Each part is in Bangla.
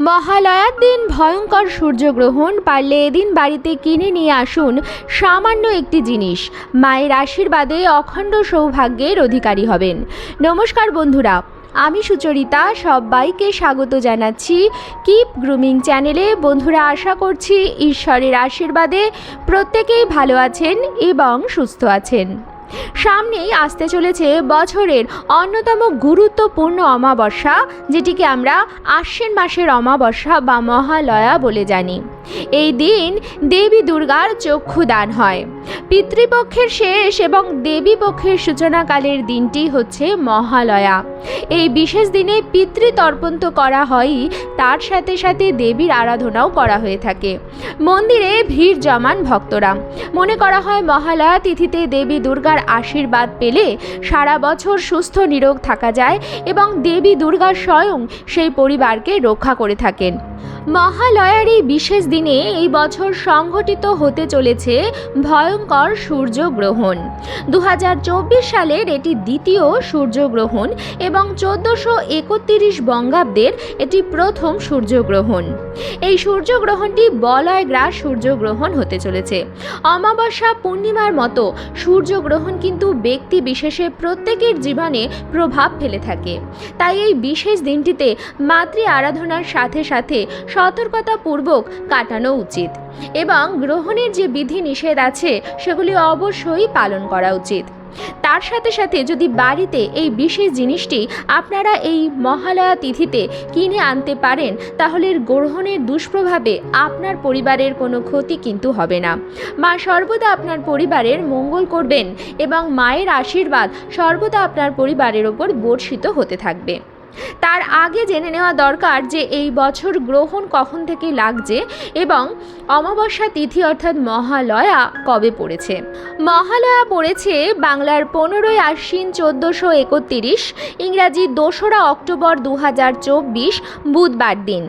মহালয়ার দিন ভয়ঙ্কর সূর্যগ্রহণ, পারলে এদিন বাড়িতে কিনে নিয়ে আসুন সামান্য একটি জিনিস। মায়ের আশীর্বাদে অখণ্ড সৌভাগ্যের অধিকারী হবেন। নমস্কার বন্ধুরা, আমি সুচরিতা, সবাইকে স্বাগত জানাচ্ছি কিপ গ্রুমিং চ্যানেলে। বন্ধুরা, আশা করছি ঈশ্বরের আশীর্বাদে প্রত্যেকেই ভালো আছেন এবং সুস্থ আছেন। সামনেই আসতে চলেছে বছরের অন্যতম গুরুত্বপূর্ণ অমাবস্যা, যেটিকে আমরা আশ্বিন মাসের অমাবস্যা বা মহালয়া বলে জানি। এই দিন দেবী দুর্গার চক্ষু দান হয়। পিতৃপক্ষের শেষ এবং দেবী পক্ষের সূচনাকালের দিনটি হচ্ছে মহালয়া। এই বিশেষ দিনে পিতৃতর্পণ তো করা হয়ই, তার সাথে সাথে দেবীর আরাধনাও করা হয়ে থাকে। মন্দিরে ভিড় জমান ভক্তরা। মনে করা হয় মহালয়া তিথিতে দেবী দুর্গার আশীর্বাদ পেলে সারা বছর সুস্থ নিরোগ থাকা যায় এবং দেবী দুর্গা স্বয়ং সেই পরিবারকে রক্ষা করে থাকেন। মহালয়ার এই বিশেষ দিনে এই বছর সংঘটিত হতে চলেছে ভয়ঙ্কর সূর্যগ্রহণ। দু হাজার চব্বিশ সালের এটি দ্বিতীয় সূর্যগ্রহণ এবং চোদ্দোশো একত্রিশ বঙ্গাব্দের এটি প্রথম সূর্যগ্রহণ। এই সূর্যগ্রহণটি বলয় গ্রাস সূর্যগ্রহণ হতে চলেছে। অমাবস্যা পূর্ণিমার মতো সূর্যগ্রহণ কিন্তু ব্যক্তি বিশেষে প্রত্যেকের জীবনে প্রভাব ফেলে থাকে। তাই এই বিশেষ দিনটিতে মাতৃ আরাধনার সাথে সাথে সতর্কতাপূর্বক কাটানো উচিত এবং গ্রহণের যে বিধি নিষেধ আছে সেগুলি অবশ্যই পালন করা উচিত। তার সাথে সাথে যদি বাড়িতে এই বিশেষ জিনিসটি আপনারা এই মহালয়া তিথিতে কিনে আনতে পারেন, তাহলে গ্রহণের দুষ্প্রভাবে আপনার পরিবারের কোনো ক্ষতি কিন্তু হবে না। মা সর্বদা আপনার পরিবারের মঙ্গল করবেন এবং মায়ের আশীর্বাদ সর্বদা আপনার পরিবারের ওপর বর্ষিত হতে থাকবে। তার আগে জেনে নেওয়া দরকার যে এই বছর গ্রহণ কখন থেকে লাগছে এবং অমাবস্যা তিথি অর্থাৎ মহালয়া কবে পড়েছে। মহালয়া পড়েছে বাংলার পনেরোই আশ্বিন চোদ্দোশো একত্রিশ, ইংরাজি দোসরা অক্টোবর দু হাজার চব্বিশ, বুধবার দিন।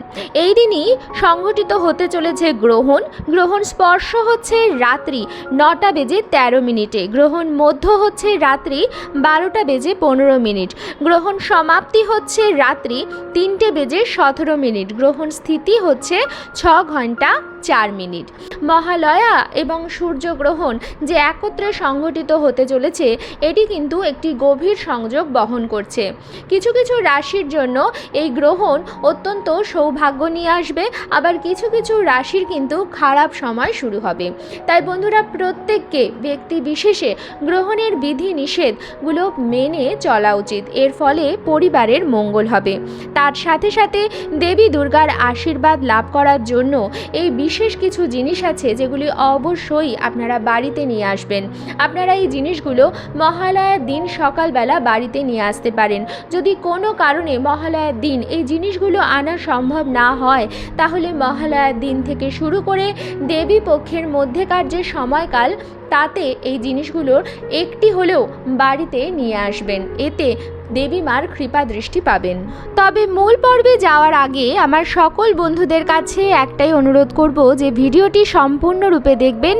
এই দিনই সংঘটিত হতে চলেছে গ্রহণ। গ্রহণ স্পর্শ হচ্ছে রাত্রি নটা বেজে তেরো মিনিটে। গ্রহণ মধ্য হচ্ছে রাত্রি বারোটা বেজে পনেরো মিনিট। গ্রহণ সমাপ্তি হচ্ছে রাত্রি তিনটে বেজে সতেরো মিনিট। গ্রহণ স্থিতি হচ্ছে ছ ঘণ্টা চার মিনিট। মহালয়া এবং সূর্যগ্রহণ যে একত্রে সংঘটিত হতে চলেছে, এটি কিন্তু একটি গভীর সংযোগ বহন করছে। কিছু কিছু রাশির জন্য এই গ্রহণ অত্যন্ত সৌভাগ্য নিয়ে আসবে, আবার কিছু কিছু রাশির কিন্তু খারাপ সময় শুরু হবে। তাই বন্ধুরা, প্রত্যেককে ব্যক্তি বিশেষে গ্রহণের বিধি নিষেধগুলো মেনে চলা উচিত। এর ফলে পরিবারের মঙ্গল হবে। তার সাথে সাথে দেবী দুর্গার আশীর্বাদ লাভ করার জন্য এই বিশেষ কিছু জিনিস আছে যেগুলি অবশ্যই আপনারা বাড়িতে নিয়ে আসবেন। আপনারা এই জিনিসগুলো মহালয়ার দিন সকালবেলা বাড়িতে নিয়ে আসতে পারেন। যদি কোনো কারণে মহালয়ার দিন এই জিনিসগুলো আনা সম্ভব না হয়, তাহলে মহালয়ার দিন থেকে শুরু করে দেবী পক্ষের মধ্যেকার যে সময়কাল, তাতে এই জিনিসগুলোর একটি হলেও বাড়িতে নিয়ে আসবেন। এতে দেবী মার কৃপা দৃষ্টি পাবেন। তবে মূল পর্বে যাওয়ার আগে আমার সকল বন্ধুদের কাছে একটাই অনুরোধ করব যে ভিডিওটি সম্পূর্ণরূপে দেখবেন।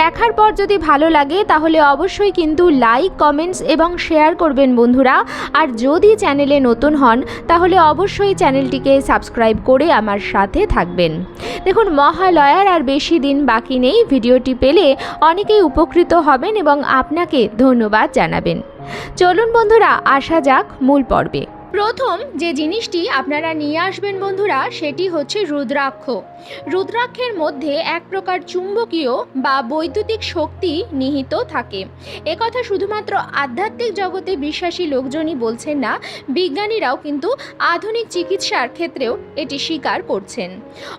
দেখার পর যদি ভালো লাগে তাহলে অবশ্যই কিন্তু লাইক, কমেন্টস এবং শেয়ার করবেন বন্ধুরা। আর যদি চ্যানেলে নতুন হন তাহলে অবশ্যই চ্যানেলটিকে সাবস্ক্রাইব করে আমার সাথে থাকবেন। দেখুন, মহালয়ার আর বেশি দিন বাকি নেই। ভিডিওটি পেলে অনেকেই উপকৃত হবেন এবং আপনাকে ধন্যবাদ জানাবেন। চলুন বন্ধুরা আসা যাক মূল পর্বে। প্রথম যে জিনিসটি আপনারা নিয়ে আসবেন বন্ধুরা, সেটি হচ্ছে রুদ্রাক্ষ। রুদ্রাক্ষের মধ্যে এক প্রকার চুম্বকীয় বা বৈদ্যুতিক শক্তি নিহিত থাকে। একথা শুধুমাত্র আধ্যাত্মিক জগতে বিশ্বাসী লোকজনই বলছেন না, বিজ্ঞানীরাও কিন্তু আধুনিক চিকিৎসার ক্ষেত্রেও এটি স্বীকার করছেন।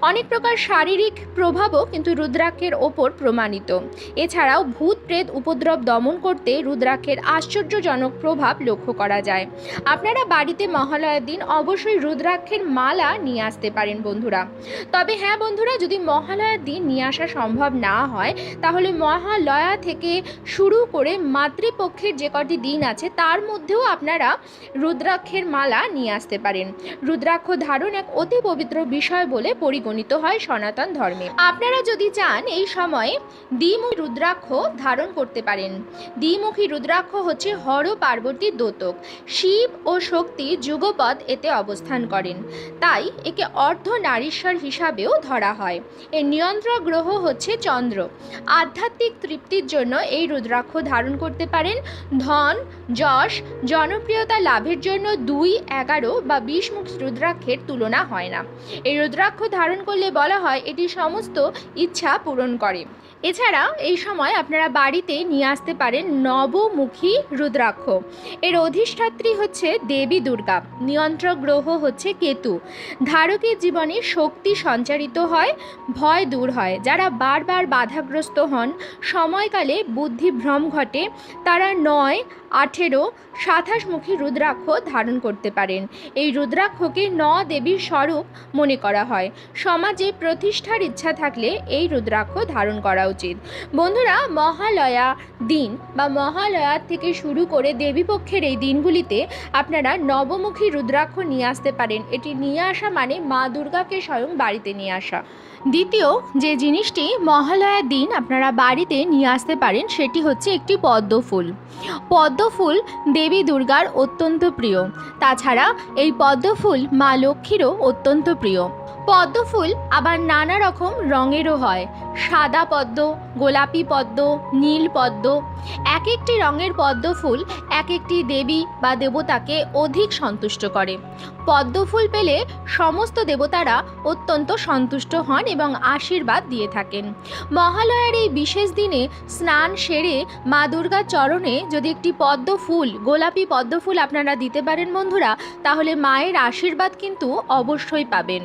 অনেক প্রকার শারীরিক প্রভাবও কিন্তু রুদ্রাক্ষের ওপর প্রমাণিত। এছাড়াও ভূত প্রেত উপদ্রব দমন করতে রুদ্রাক্ষের আশ্চর্যজনক প্রভাব লক্ষ্য করা যায়। আপনারা বাড়িতে মহালয়ার দিন অবশ্যই রুদ্রাক্ষের মালা নিয়ে আসতে পারেন বন্ধুরা। তবে হ্যাঁ বন্ধুরা, যদি মহালয়ার দিন নিয়ে আসা সম্ভব না হয়, তাহলে মহালয়া থেকে শুরু করে মাতৃপক্ষের যে কটি দিন আছে, তার মধ্যেও আপনারা রুদ্রাক্ষের মালা নিয়ে আসতে পারেন। রুদ্রাক্ষ ধারণ এক অতি পবিত্র বিষয় বলে পরিগণিত হয় সনাতন ধর্মে। আপনারা যদি চান, এই সময়ে দ্বিমুখী রুদ্রাক্ষ ধারণ করতে পারেন। দ্বিমুখী রুদ্রাক্ষ হচ্ছে হর পার্বতী দোতক। শিব ও শক্তি যুগপদ এতে অবস্থান করেন। তাই একে অর্ধ নারীশ্বর হিসাবেও ধরা হয়। এর নিয়ন্ত্রক গ্রহ হচ্ছে চন্দ্র। আধ্যাত্মিক তৃপ্তির জন্য এই রুদ্রাক্ষ ধারণ করতে পারেন। ধন, যশ, জনপ্রিয়তা লাভের জন্য দুই, এগারো বা বিশ মুখ রুদ্রাক্ষের তুলনা হয় না। এই রুদ্রাক্ষ ধারণ করলে বলা হয় এটি সমস্ত ইচ্ছা পূরণ করে। এছাড়া এই সময় আপনারা বাড়িতে নিয়ে আসতে পারেন নবমুখী রুদ্রাক্ষ। এর অধিষ্ঠাত্রী হচ্ছে দেবী দুর্গা। নিয়ন্ত্রক গ্রহ হচ্ছে কেতু। ধারকের জীবনে শক্তি সঞ্চারিত হয়, ভয় দূর হয়। যারা বারবার বাধাগ্রস্ত হন, সময়কালে বুদ্ধি ভ্রম ঘটে। তারা নয় আঠেরো সাতাশমুখী রুদ্রাক্ষ ধারণ করতে পারেন। এই রুদ্রাক্ষকে ন দেবীর স্বরূপ মনে করা হয়। সমাজে প্রতিষ্ঠার ইচ্ছা থাকলে এই রুদ্রাক্ষ ধারণ করা উচিত। বন্ধুরা, মহালয়া দিন বা মহালয়ার থেকে শুরু করে দেবীপক্ষের এই দিনগুলিতে আপনারা নবমুখী রুদ্রাক্ষ নিয়ে আসতে পারেন। এটি নিয়ে আসা মানে মা দুর্গাকে স্বয়ং বাড়িতে নিয়ে আসা। দ্বিতীয় যে জিনিসটি মহালয়ার দিন আপনারা বাড়িতে নিয়ে আসতে পারেন, সেটি হচ্ছে একটি পদ্ম ফুল। পদ্ম ফুল দেবী দুর্গার অত্যন্ত প্রিয়। তাছাড়া এই পদ্মফুল মা লক্ষ্মীরও অত্যন্ত প্রিয়। পদ্মফুল আবার নানা রকম রঙেরও হয়। সাদা পদ্ম, গোলাপি পদ্ম, নীল পদ্ম, এক একটি রঙের পদ্ম ফুল এক একটি দেবী বা দেবতাকে অধিক সন্তুষ্ট করে। পদ্ম ফুল পেলে সমস্ত দেবতারা অত্যন্ত সন্তুষ্ট হন এবং আশীর্বাদ দিয়ে থাকেন। মহালয়ার এই বিশেষ দিনে স্নান সেরে মা দুর্গার চরণে যদি একটি পদ্ম ফুল গোলাপি পদ্ম ফুল আপনারা দিতে পারেন বন্ধুরা, তাহলে মায়ের আশীর্বাদ কিন্তু অবশ্যই পাবেন।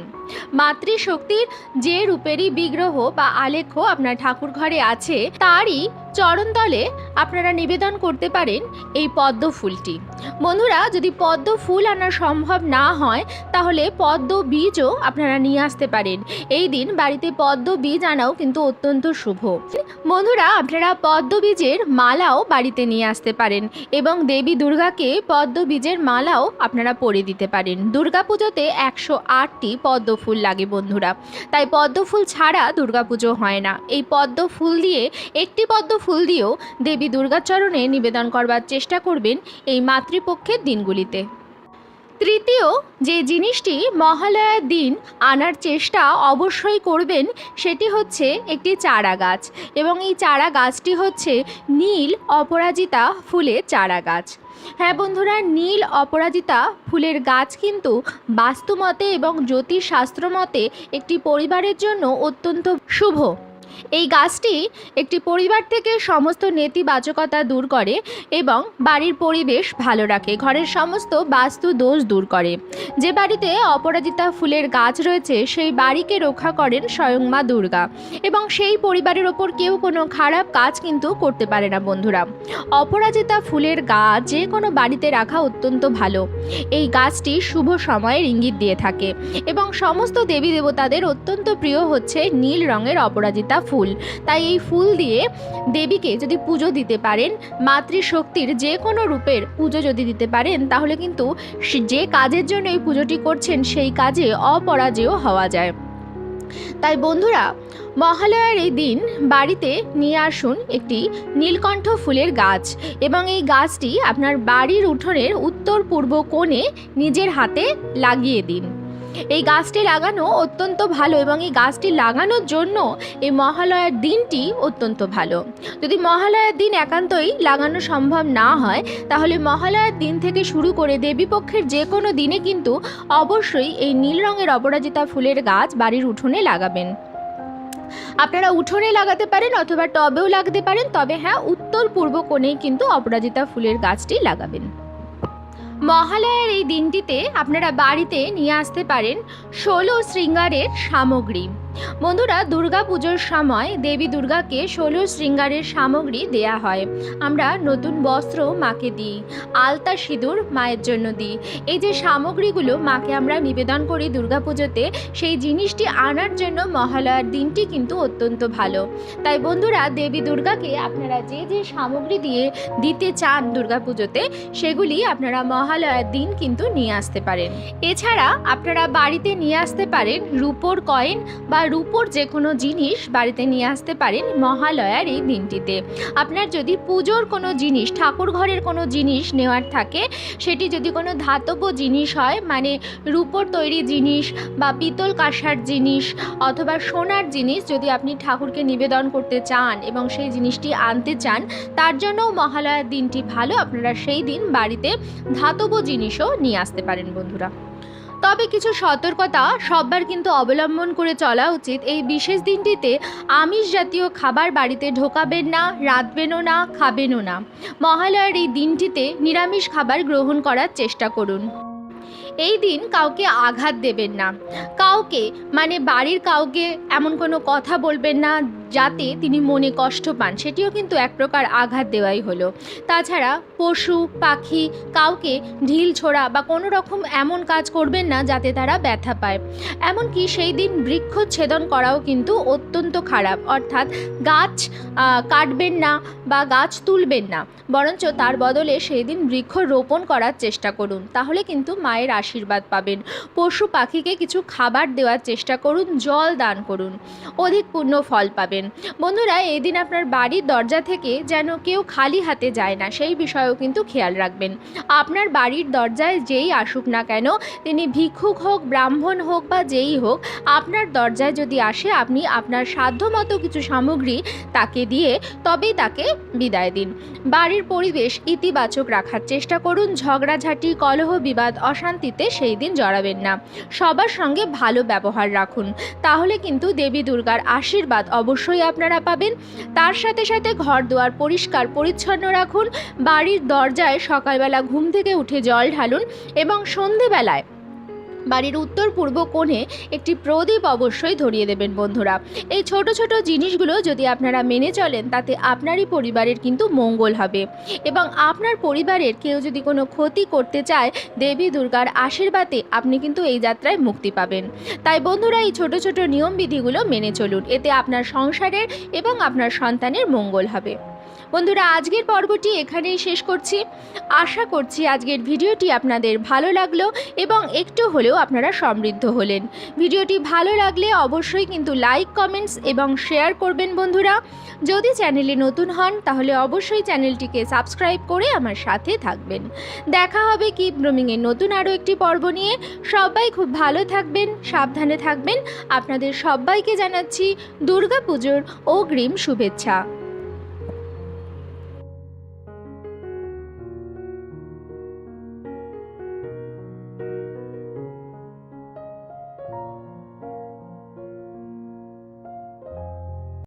মাতৃশক্তির যে রূপেরই বিগ্রহ বা আলেখ্য আপনার ঠাকুর ঘরে আছে তারই চরণতলে আপনারা নিবেদন করতে পারেন এই পদ্ম ফুলটি। বন্ধুরা, যদি পদ্ম ফুল আনা সম্ভব না হয়, তাহলে পদ্ম বীজও আপনারা নিয়ে আসতে পারেন। এই দিন বাড়িতে পদ্ম বীজ আনাও কিন্তু অত্যন্ত শুভ। বন্ধুরা, আপনারা পদ্ম বীজের মালাও বাড়িতে নিয়ে আসতে পারেন এবং দেবী দুর্গাকে পদ্ম বীজের মালাও আপনারা পরে দিতে পারেন। দুর্গাপুজোতে একশো আটটি পদ্ম ফুল লাগে বন্ধুরা। তাই পদ্ম ফুল ছাড়া দুর্গাপুজো হয় না। এই পদ্ম ফুল দিয়ে, একটি পদ্ম ফুল দিয়েও দেবী দুর্গাচরণে নিবেদন করবার চেষ্টা করবেন এই মাতৃপক্ষের দিনগুলিতে। তৃতীয়, যে জিনিসটি মহালয়ার দিন আনার চেষ্টা অবশ্যই করবেন, সেটি হচ্ছে একটি চারা গাছ এবং এই চারা গাছটি হচ্ছে নীল অপরাজিতা ফুলের চারা গাছ। হ্যাঁ বন্ধুরা, নীল অপরাজিতা ফুলের গাছ কিন্তু বাস্তুমতে এবং জ্যোতিষশাস্ত্র মতে একটি পরিবারের জন্য অত্যন্ত শুভ। এই গাছটি একটি পরিবার থেকে সমস্ত নেতিবাচকতা দূর করে এবং বাড়ির পরিবেশ ভালো রাখে। ঘরের সমস্ত বাস্তু দোষ দূর করে। যে বাড়িতে অপরাজিতা ফুলের গাছ রয়েছে, সেই বাড়িকে রক্ষা করেন স্বয়ং মা দুর্গা। এবং সেই পরিবারের ওপর কেউ কোনো খারাপ কাজ কিন্তু করতে পারে না, বন্ধুরা। অপরাজিতা ফুলের গাছ যে কোনো বাড়িতে রাখা অত্যন্ত ভালো। এই গাছটি শুভ সময়ের ইঙ্গিত দিয়ে থাকে। এবং সমস্ত দেবী দেবতাদের অত্যন্ত প্রিয় হচ্ছে নীল রঙের অপরাজিতা ফুল। তাই এই ফুল দিয়ে দেবীকে যদি পুজো দিতে পারেন, মাতৃশক্তির যে কোনো রূপের পুজো যদি দিতে পারেন, তাহলে কিন্তু যে কাজের জন্য এই পুজোটি করছেন, সেই কাজে অপরাজেয় হওয়া যায়। তাই বন্ধুরা, মহালয়ার এই দিন বাড়িতে নিয়ে আসুন একটি নীলকণ্ঠ ফুলের গাছ এবং এই গাছটি আপনার বাড়ির উঠোনের উত্তর পূর্ব কোণে নিজের হাতে লাগিয়ে দিন। এই গাছটি লাগানো অত্যন্ত ভালো এবং এই গাছটি লাগানোর জন্য এই মহালয়ার দিনটি অত্যন্ত ভালো। যদি মহালয়ার দিন একান্তই লাগানো সম্ভব না হয়, তাহলে মহালয়ার দিন থেকে শুরু করে দেবীপক্ষের যে কোনো দিনে কিন্তু অবশ্যই এই নীল রঙের অপরাজিতা ফুলের গাছ বাড়ির উঠোনে লাগাবেন। আপনারা উঠোনে লাগাতে পারেন অথবা টবেও লাগাতে পারেন, তবে হ্যাঁ উত্তর পূর্ব কোণেই কিন্তু অপরাজিতা ফুলের গাছটি লাগাবেন। মহালয়ার এই দিনটিতে আপনারা বাড়িতে নিয়ে আসতে পারেন ষোলো শৃঙ্গারের সামগ্রী। বন্ধুরা, দুর্গা পুজোর সময় দেবী দুর্গাকে ষোলো শৃঙ্গারের সামগ্রী দেয়া হয়। আমরা নতুন বস্ত্র মাকে দিই, আলতা সিঁদুর মায়ের জন্য দিই। এই যে সামগ্রীগুলো মাকে আমরা নিবেদন করি দুর্গা পুজোতে, সেই জিনিসটি আনার জন্য মহালয়ার দিনটি কিন্তু অত্যন্ত ভালো। তাই বন্ধুরা, দেবী দুর্গাকে আপনারা যে যে সামগ্রী দিয়ে দিতে চান দুর্গা পুজোতে, সেগুলি আপনারা মহালয়ার দিন কিন্তু নিয়ে আসতে পারেন। এছাড়া আপনারা বাড়িতে নিয়ে আসতে পারেন রূপোর কয়েন বা রূপোর যে কোনো জিনিস বাড়িতে নিয়ে আসতে পারেন মহালয়ার এই দিনটিতে। আপনার যদি পুজোর কোনো জিনিস, ঠাকুর ঘরের কোনো জিনিস নেওয়ার থাকে, সেটি যদি কোনো ধাতব জিনিস হয় মানে রূপোর তৈরি জিনিস বা পিতল কাঁসার জিনিস অথবা সোনার জিনিস যদি আপনি ঠাকুরকে নিবেদন করতে চান এবং সেই জিনিসটি আনতে চান, তার জন্যও মহালয়ার দিনটি ভালো। আপনারা সেই দিন বাড়িতে ধাতব জিনিসও নিয়ে আসতে পারেন বন্ধুরা। তবে কিছু সতর্কতা সববার কিন্তু অবলম্বন করে চলা উচিত। এই বিশেষ দিনটিতে আমিষ জাতীয় খাবার বাড়িতে ঢোকাবেন না, রাঁধবেনও না, খাবেনও না। মহালয়ার এই দিনটিতে নিরামিষ খাবার গ্রহণ করার চেষ্টা করুন। এই দিন কাউকে আঘাত দেবেন না। কাউকে মানে বাড়ির কাউকে এমন কোনো কথা বলবেন না যাতে তিনি মনে কষ্ট পান। সেটিও কিন্তু এক প্রকার আঘাত দেওয়াই হলো। তাছাড়া পশু, পাখি কাউকে ঢিল ছোড়া বা কোনো রকম এমন কাজ করবেন না যাতে তারা ব্যথা পায়। এমনকি সেই দিন বৃক্ষচ্ছেদন করাও কিন্তু অত্যন্ত খারাপ। অর্থাৎ গাছ কাটবেন না বা গাছ তুলবেন না। বরঞ্চ তার বদলে সেই দিন বৃক্ষ রোপণ করার চেষ্টা করুন। তাহলে কিন্তু মায়ের আশীর্বাদ পাবেন। পশু পাখিকে কিছু খাবার দেওয়ার চেষ্টা করুন, জল দান করুন, অধিক পূর্ণ ফল পাবেন। বন্ধুরা এই দিন আপনার বাড়ির দরজা থেকে যেন কেউ খালি হাতে যায় না, সেই বিষয়েও কিন্তু খেয়াল রাখবেন। আপনার বাড়ির দরজায় যেই আসুক না কেন, তিনি ভিক্ষুক হোক, ব্রাহ্মণ হোক বা যেই হোক, আপনার দরজায় যদি আসে, আপনি আপনার সাধ্যমতো কিছু সামগ্রী তাকে দিয়ে তবেই তাকে বিদায় দিন। বাড়ির পরিবেশ ইতিবাচক রাখার চেষ্টা করুন, ঝগড়াঝাঁটি, কলহ বিবাদ অশান্তিতে সেই দিন জড়াবেন না। সবার সঙ্গে ভালো ব্যবহার রাখুন। তাহলে কিন্তু দেবী দুর্গার আশীর্বাদ অবশ্যই আপনারা পাবেন। তার সাথে সাথে ঘর দুয়ার পরিষ্কার পরিচ্ছন্ন রাখুন। বাড়ির দরজায় সকালবেলা ঘুম থেকে উঠে জল ঢালুন এবং সন্ধেবেলায় বাড়ির উত্তর পূর্ব কোণে একটি প্রদীপ অবশ্যই ধরিয়ে দেবেন বন্ধুরা। এই ছোট ছোট জিনিসগুলো যদি আপনারা মেনে চলেন, তাতে আপনারই পরিবারের কিন্তু মঙ্গল হবে। এবং আপনার পরিবারের কেউ যদি কোনো ক্ষতি করতে চায়, দেবী দুর্গার আশীর্বাদে আপনি কিন্তু এই যাত্রায় মুক্তি পাবেন। তাই বন্ধুরা, এই ছোট ছোট নিয়মবিধিগুলো মেনে চলুন। এতে আপনার সংসারের এবং আপনার সন্তানের মঙ্গল হবে। বন্ধুরা, আজকের পর্বটি এখানেই শেষ করছি। আশা করছি আজকের ভিডিওটি আপনাদের ভালো লাগল এবং একটু হলেও আপনারা সমৃদ্ধ হলেন। ভিডিওটি ভালো লাগলে অবশ্যই কিন্তু লাইক, কমেন্টস এবং শেয়ার করবেন বন্ধুরা। যদি চ্যানেলে নতুন হন, তাহলে অবশ্যই চ্যানেলটিকে সাবস্ক্রাইব করে আমার সাথে থাকবেন। দেখা হবে কি ব্রোমিংয়ের নতুন আরও একটি পর্ব নিয়ে। সবাই খুব ভালো থাকবেন, সাবধানে থাকবেন। আপনাদের সবাইকে জানাচ্ছি দুর্গাপুজোর অগ্রিম শুভেচ্ছা।